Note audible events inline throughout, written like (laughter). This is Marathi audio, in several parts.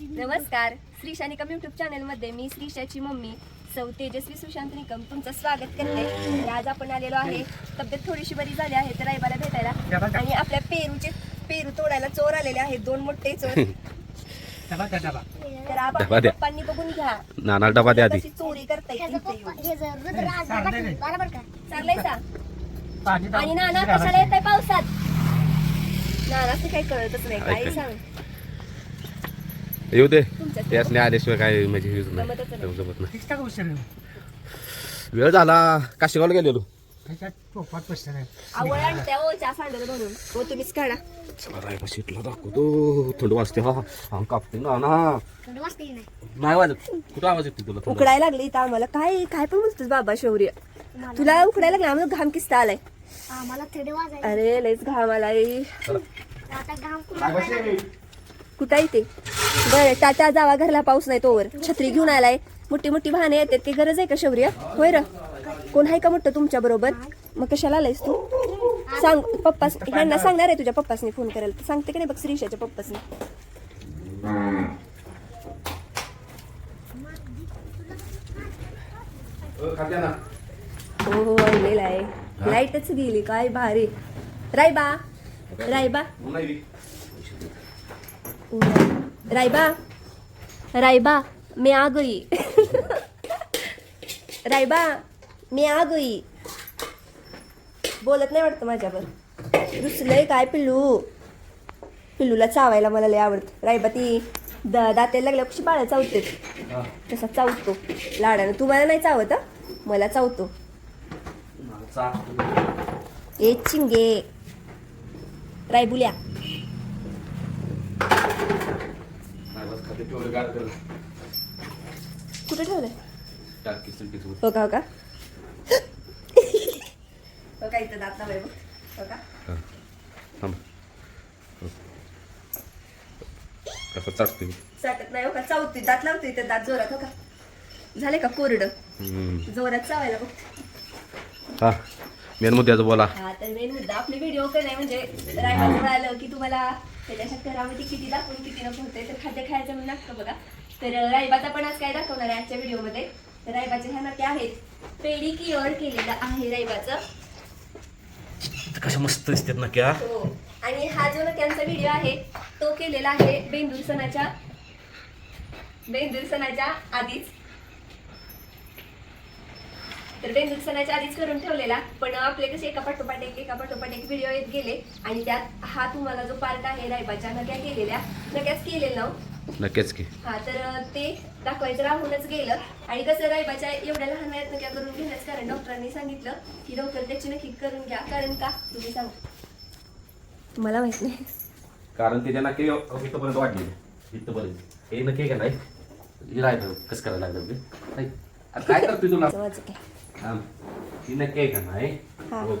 नमस्कार. श्री शानिकम युट्यूब चॅनलमध्ये मी श्रीशाची मम्मी सौ तेजस्वी सुशांत निकम तुमचं स्वागत करते. तर आज आपण आलेलो आहे. तब्येत थोडीशी बरी झाली आहे तर रायबाला भेटायला. आणि आपल्या पेरूचे पेरू तोडायला चोर आलेले आहेत. दोन मोठे चोर. (laughs) डबा द्या डबा तर आपण. पप्पांनी बघून घ्या. नाना डबा द्या आधी. चोरी करता ह्याचं येईल पप्पा हे जर रुद्र आज चालतंय नाही. बरोबर का? चाललंय सा. पाणी आणि नाना कशाला येत आहे पावसात? नाना असं काही कळतच नाही. ऐक. सांग. येऊ दे. तुमच्या त्यासने आल्याशिवाय काय म्हणजे हेच नाही. नाही. जमत नाही. ठाक उशीर वेळ झाला. काशीगावला गेलेलो. नाही. म्हणून हो तुम्हीच काढा. चला रायबा सीटला दाखवतो. थंड वाजते. हा अंग कापते ना ना. नाही? नाही वाजत. कुठं आवाज येतो तुला? उकडायला लागले इथं आम्हाला. काय काय पण बोलतोस बाबा शौर्य. तुला उकडायला लागला. आम्हाला घाम किस्ता आलाय. अरे लयच घाम आलाय. आता घाम कुठं कुठं इथे बरं टाटा जावा घरला पाऊस नाही तोवर. छत्री घेऊन आलाय. मोठी मोठी वाहने येतात. काही गरज आहे का शौर्य? होय र. कोण आहे का मोठं तुमच्या बरोबर? मग कशाला आलायस तू? सांग पप्पा ह्यांना सांगणार आहे तुझ्या पप्पासनी फोन करायला. सांगते की नाही बघ श्रीशाच्या पप्पासनी. हो हो आणलेला आहे. लाईटच गेली काय भारी. रायबा रायबा. रायबा. रायबा मैं आ गई रायबा मैं आ गई बोलत नाही वाटतं माझ्यावर. रुसलंय काय पिल्लू? पिल्लूला चावायला मला लय आवडतं. रायबा ती द दातायला लागल्या कशी बाळा चावते. हा. तसा चावतो. लाडानं तुम्हाला नाही चावत? मला चावतो. मला. ए चिंगे. रायबुल्या नाही बस खाते गार. कुठे ठेवलंय टाक. हो का हो का हो का इथं दात लावाय बघ हो का हा. थांब. हो. कसं चाटते चाटत नाही हो का चावते दात लावते इथं दात जोरात हो का झाले का कोरडं. जोरात चावायला बघ हा मेन मुद्द्याचं बोला हा तर मेन मुद्दा आपले व्हिडिओ काय नाही म्हणजे रायबाचं मिळालं की तुम्हाला त्याच्या शक्करामध्ये किती दाखवून किती नको होते तर खाद्य खायचं म्हणून लागतं बघा. तर रायबाचा पण आज काय दाखवणार आहे आजच्या व्हिडिओमध्ये? तर रायबाचे ह्या नक्की आहेत. पेडी किअर केलेलं आहे रायबाचं. कशा मस्त दिसतात ना क्या हो. आणि हा जो नक्यांचा व्हिडिओ आहे तो केलेला आहे बेंदूर सणाच्या बेंदूर सणाच्या आधीच. तर बेंदूर सणाच्या आधीच करून ठेवलेला पण आपले कसे एका पाठोपाठ एक एका पाठोपाठ एक व्हिडिओ येत गेले आणि त्यात हा तुम्हाला जो पार्ट आहे रायबाच्या नक्या केलेल्या नक्याच केलेलं ना नक्कीच की. हा तर ते दाखवायचं राहूनच गेलं. आणि कसं रायबाच्या एवढ्या लहान वयात नक्या करून घेण्याच कारण डॉक्टरांनी सांगितलं की लवकर त्याची नक्की करून घ्या. कारण का? तुम्ही सांगा. तुम्हाला माहीत नाही. कारण त्याच्या नक्की इथपर्यंत वाढली इथपर्यंत. हे नक्की का नाही राहिलं कसं करायला लागलं काय करतोय तुला थांब. नक्की आहे का नाही? हा. बघ.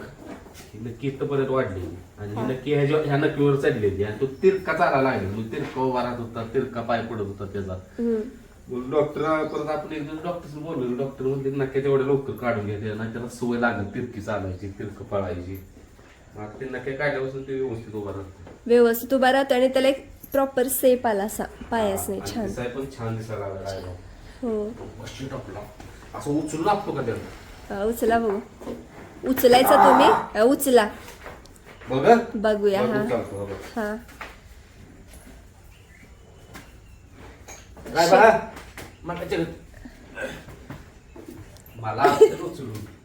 नक्की इथपर्यंत वाढलेली. आणि ही नक्की ह्याच्या ह्या नक्कीवर चढलेली. आणि तो तिरका चाला लागला. मग तिरका उभा राहत होता तिरका पाय पडत होता त्याचा हम्म. मग डॉक्टर परत आपण एक दिवस डॉक्टर बोललो. डॉक्टर म्हणते नक्की तेवढ्या लवकर काढून घ्या. नाही त्याला सवय लागेल तिरकी चालायची तिरक पळायची. मग ते नक्की काढल्यापासून ते व्यवस्थित उभा राहतो. व्यवस्थित उभा राहतो आणि त्याला एक प्रॉपर सेप आला असा. पायास नाही आणि छान. दिसाय पण छान दिसायला लागला. हो. असं उचलून लागतो का त्याला? उचला बघू. उचलायचा तुम्ही? उचला. बघ. बघूया हा. हा.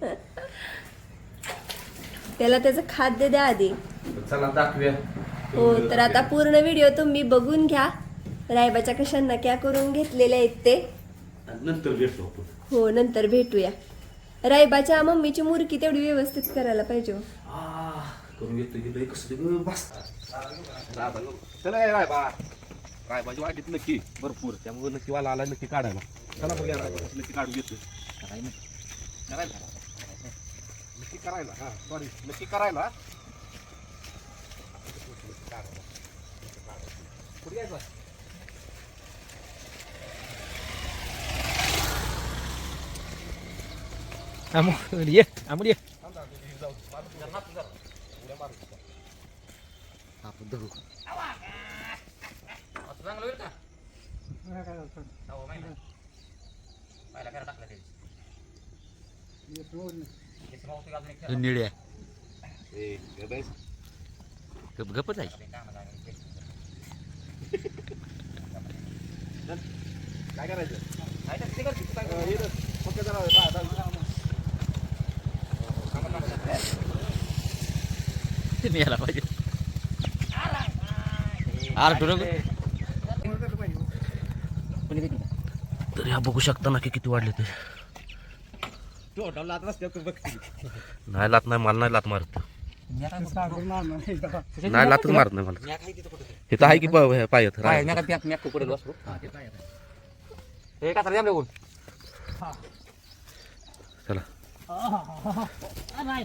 (laughs) त्याला त्याचं खाद्य द्या आधी. चला दाखवूया. हो तर आता पूर्ण व्हिडिओ तुम्ही बघून घ्या. रायबाच्या कशा नक्या करून घेतलेल्या आहेत ते. नंतर आपण. हो नंतर भेटूया. रायबाच्या मम्मीची मुरकी तेवढी व्यवस्थित करायला पाहिजे हो. आ, करून घेतो की लय कसं बस चला रायबा. रायबाची वाटीत नक्की भरपूर. त्यामुळे नक्की वाला आला नक्की काढायला. चला बघूया रायबा नक्की काढून घेतो करायला करायला. नक्की करायला हा सॉरी नक्की करायला. कुठे यायचं अमोल ये अमोल ये आपण धरू निळ्या ए, गे बाई. गप गपच आहे काय करायचं अं, हे बघ, फक्त जरा दहा- दहा- ते यायला पाहिजे आर ठुरं तर ह्या बघू शकता ना की किती वाढले ते. नाही लात नाही मला नाही लात मारत. नाही लातच मारत नाही मला. हे तर आहे की प- पायात राय. चला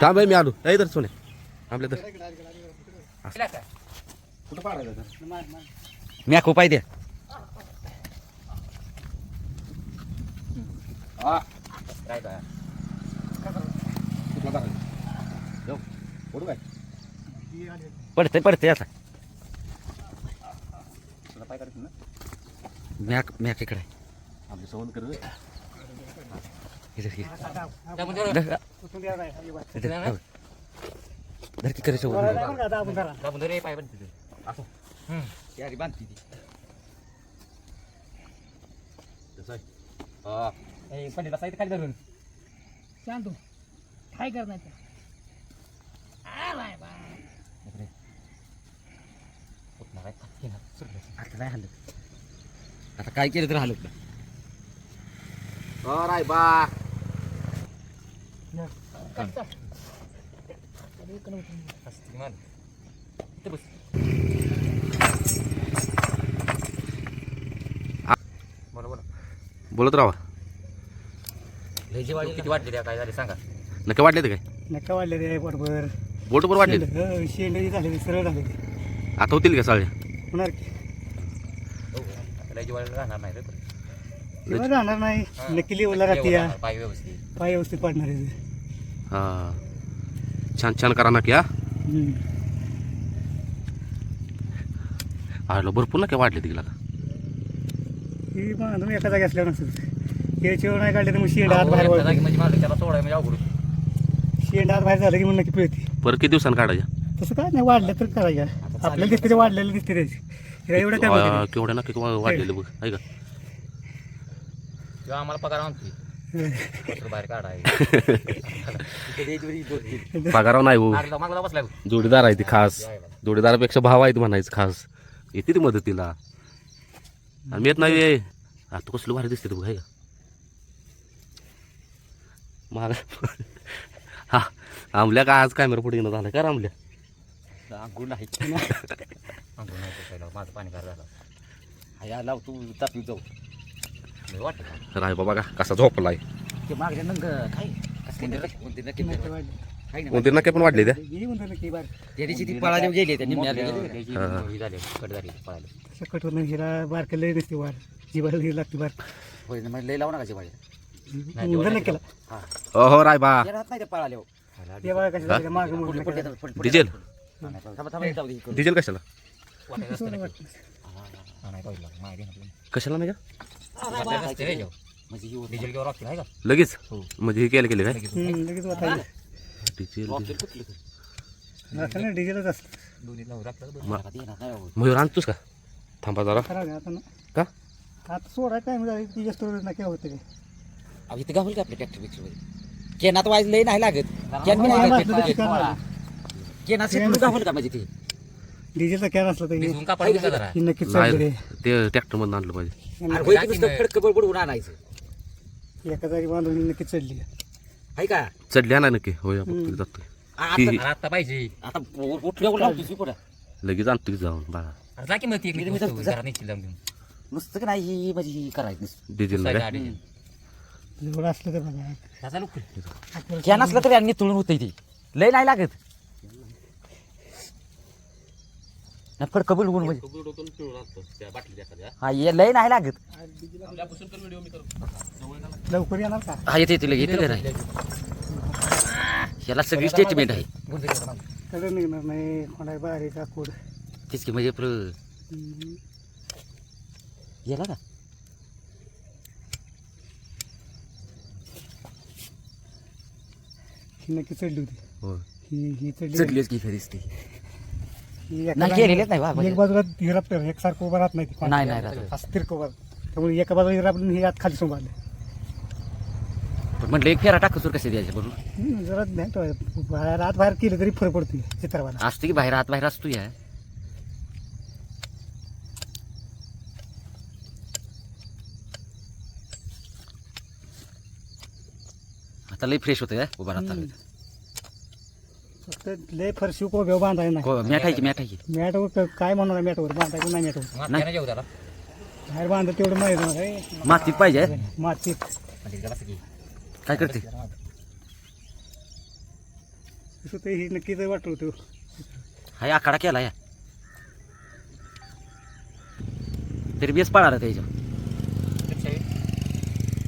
थांब मी आलो. नाही तर सोने. आपल्या तर. कुठं खूप आहे द्या. हा पडते पडते आता तुला पाय काढायचं ना मॅक मॅक इकडे आहे. आपली सवण कर रे. इधर ये. धर. इधर, धर. धर की करे सोबत. तसं आहे. हा. काय करणार आता नाही हलत आता काय केलं तर हलत हा, राय बा. बोलत राहा. किती वाटले काय झाले? सांगा. नक्की वाटले ते काय? नका वाढले रे बरोबर. बोट वाटले शेंड झाले सरळ झाले. आता होतील का साळ्या होणार की. वाढले राहणार नाही रे पण. तेव्हा राहणार नाही. नक्की लेवलला राहते या पाय व्यवस्थित. पाय व्यवस्थित पाडणार आहे ते. हा. छान छान करा ना की हा. हम्म. आलो भरपूर ना काय वाढले तिला. ही बांधून एका जागी असल्यावर नसतं याच्यावर नाही काढले तर मग शेंड हात बाहेर वळते. म्हणजे त्याला सोडाय म्हणजे अवघड शेंड हात बाहेर झालं की मग नक्की पिळते. परत किती दिवसांनी काढायच्या तसं काय नाही वाढलं तर करायचं. आपल्याला दिसते ते वाढलेलं दिसते त्याची. एवढं काय केवढ्या ना किंवा वाढलेले बघ आहे का? किंवा आम्हाला पगार. पत्र बाहेर नाही हो. बघ. जोडीदार आहे ती खास. जोडीदारापेक्षा भाव आहेत म्हणायचं खास. येते ती मदतीला. आणि मी येत नाही आता कसलं भारी दिसते तू आहे का? माग हा आमल्या का आज कॅमेरा पुढे येणं झालं का रे आमल्या. अंघोळ नाही. अंघोळ नाही पहिला माझं पाणी गार झालं. हा लाव तू तापी जाऊ. लय वाटतं? राय बाबा का? कसा झोपलाय? ते मागच्या नंग काय? कसं नक्की कोणते नक्की. हाय पण वाढले त्या? ही त्या दिवशी ती पळाली गेली त्यांनी हा. झाले कट झाली पळाली. सकट होणं हिरा बारके लय नसते वाढ जीवाला ही लागते बार. होय ना, मग लय लावू नका जेवायला मुलं केला. हो. हो राय बा. राहत नाही ते पळाले ते बघा कशा झाल्या मागं मोडलं डिझेल? डिझेल कशाला. कशाला नाही का. म्हणजे लगेच? हो. म्हणजे हे केलं केलं काय? डिझेल डिझेलच असतं. मयूर आणतोस का? थांबा जरा. का? आता सोडा टाइम की जास्त ना काय होतं काय इथं गावल का आपल्या ट्रॅक्टर पिक्चरमध्ये? केनात वाज लय नाही लागत. गावल का म्हणजे ते? डिझेलचा कॅन असला तर भिजवून कापायला गेलं जरा. ही नक्कीच चालली नाही रे ते ट्रॅक्टर मधून आणलं पाहिजे. अरे होय की नुसतं फडकं बडबडून आणायचं. एका जागी बांधून ही नक्कीच चढली. आहे का? चढल्या ना नक्की. होय आपण जातोय. ही- आता आता पाहिजे. आता लावतो पुढं लगेच आणतो की जाऊन बाळा. अरे जा की मग ती एक नुसतं जरा निश्चित लावून देऊन. नुसतं की नाही ही म्हणजे ही करायचं नुसतं. डिझेल काय? असलं तर बघा. त्याचा लोक कॅन असलं तरी आणि तुळून होतं ती. लय नाही लागत. नाही फडकं बडबडून म्हणजे. हा ये लय नाही लागत. लवकर येणार का? हा येते येते येते का नाही याला सगळी स्टेटमेंट आहे. सगळं निघणार नाही कोणा तेच की म्हणजे प्र हम्म. गेला का? ही नक्की चढली होती. हो ही ही चढली चढलीच की खरीच ती नाही केलेलेच नाही बा एक बाजूला एकसारखं उभं राहत नाही ती नाही, नाही राहत. असं तिरकं उभं राहतं. त्यामुळे एका बाजूला हिरा आपलं हे आत खाली सोबत पण म्हटलं एक फेरा टाकतो कसे द्यायचे बरोबर जरा ठेवायचं. बाहेर आत बाहेर केलं तरी फरक पडतो चित्रवाला असतो की बाहेर आत बाहेर असतो या आता लई फ्रेश होतं उभा राहता फक्त लय फरशी कोब्या बांधायला नाही. मॅट आहे की मॅट आहे की? मॅटवर काय म्हणणार मॅटवर? बांधायचं नाही मॅटवर. नाही बाहेर बांधलं तेवढं माहिती नाही मातीत पाहिजे? मातीत काय करते? तसं ते ही नक्कीच वाटत होतं. हाय आखाडा केला या. तरी बेस पळाला त्याच्या.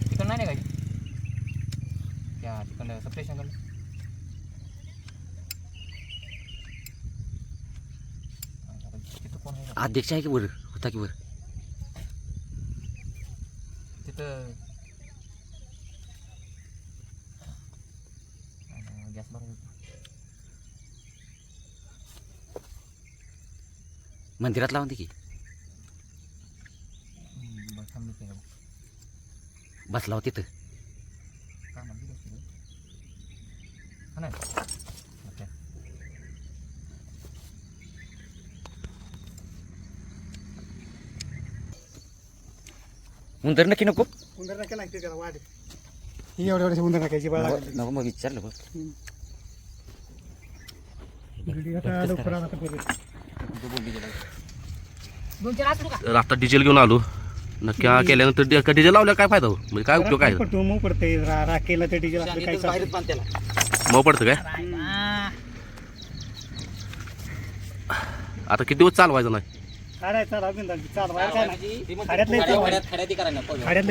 चिकन नाही काय त्या चिकन सप्रेशन तिथं कोण आहे का? अध्यक्ष आहे की वर? होता की वर? तिथं. गॅस मंदिरात लावून की. बसला होता तिथं काय म्हणते का तिथं? हा नाही ओके उंदर नक्की नको. उंदर नका नाही ते जरा वाढ ही एवढ्या एवढ्या उंदर टाकायची बाळा नको मग विचारलं बघ. आता डिझेल घेऊन आलो. नक्की केल्यानंतर डिझेल लावल्या काय फायदा हो? म्हणजे काय उपयोग काय पडतो मऊ पडते राखेला ते डिझेल आपलं काय चालतं. मग पडतं काय? आता किती दिवस चालवायचं नाही? काढायचं चालवा बिंदास चालवायला काय नाही खाड्यात लई चालवायचं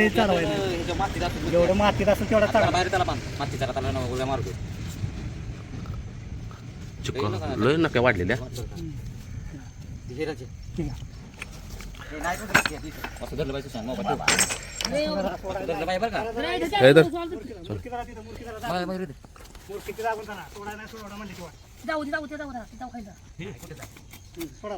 चालवायचं जेवढं मातीत असेल तेवढा चालवा लय नक्या वाढलेल्या. ठीक आहे काय तर मूर्ती जरा तिथं, मूर्ती जरा दाब. मूर्ती तिथं दाबून जाणार. सोडायला नाही, सोडा.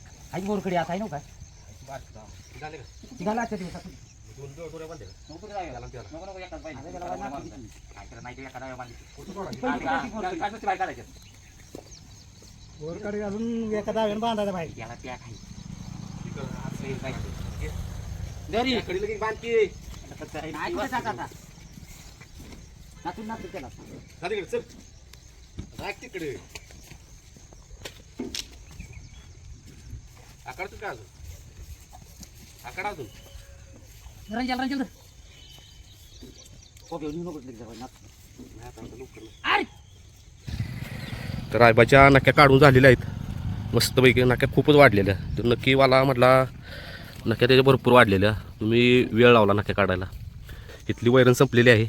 तर की त्याला पाहिजे. आई बोरकडे आता आहे नव्ह काय? निघाला आजच्या दिवसात भोरकडी घालून एका दाव्यानं बांधायला पाहिजे. तिकडे. आकडतो काय अजून. आकडा अजून. तर रायबाच्या नक्या काढून झालेल्या आहेत. मस्तपैकी नक्या खूपच वाढलेल्या. तर नक्की मला म्हटला नक्या त्याच्या भरपूर वाढलेल्या. तुम्ही वेळ लावला नक्या काढायला. इथली वैरण संपलेली आहे.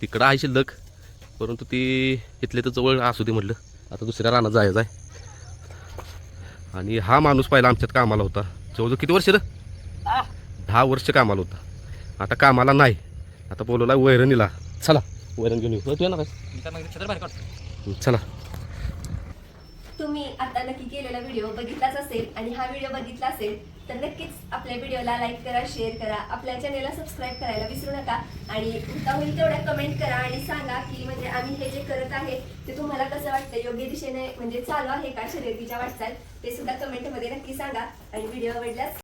तिकडं आहे शिल्लक परंतु ती इथले तर जवळ असू दे म्हटलं. आता दुसऱ्या रानात जायचं आहे. आणि हा माणूस पहिला आमच्यात कामाला होता. जवळजवळ किती वर्ष रे? दहा वर्ष कामाला होता. आता कामाला नाही. आता बोलवला वैरणीला. चला वैरण घेऊन येऊ. तू येणार चला. तुम्ही आता नक्की केलेला व्हिडिओ बघितलाच असेल आणि हा व्हिडिओ बघितला असेल तर नक्कीच आपल्या व्हिडिओला लाईक करा शेअर करा. आपल्या चॅनेलला सबस्क्राईब करायला विसरू नका. आणि होता होईल तेवढ्या कमेंट करा आणि सांगा की म्हणजे आम्ही हे जे करत आहे ते तुम्हाला कसं वाटतं? योग्य दिशेने म्हणजे चालू आहे का शर्यतीच्या वाटचाल? ते सुद्धा कमेंटमध्ये नक्की सांगा. आणि व्हिडिओ आवडल्यास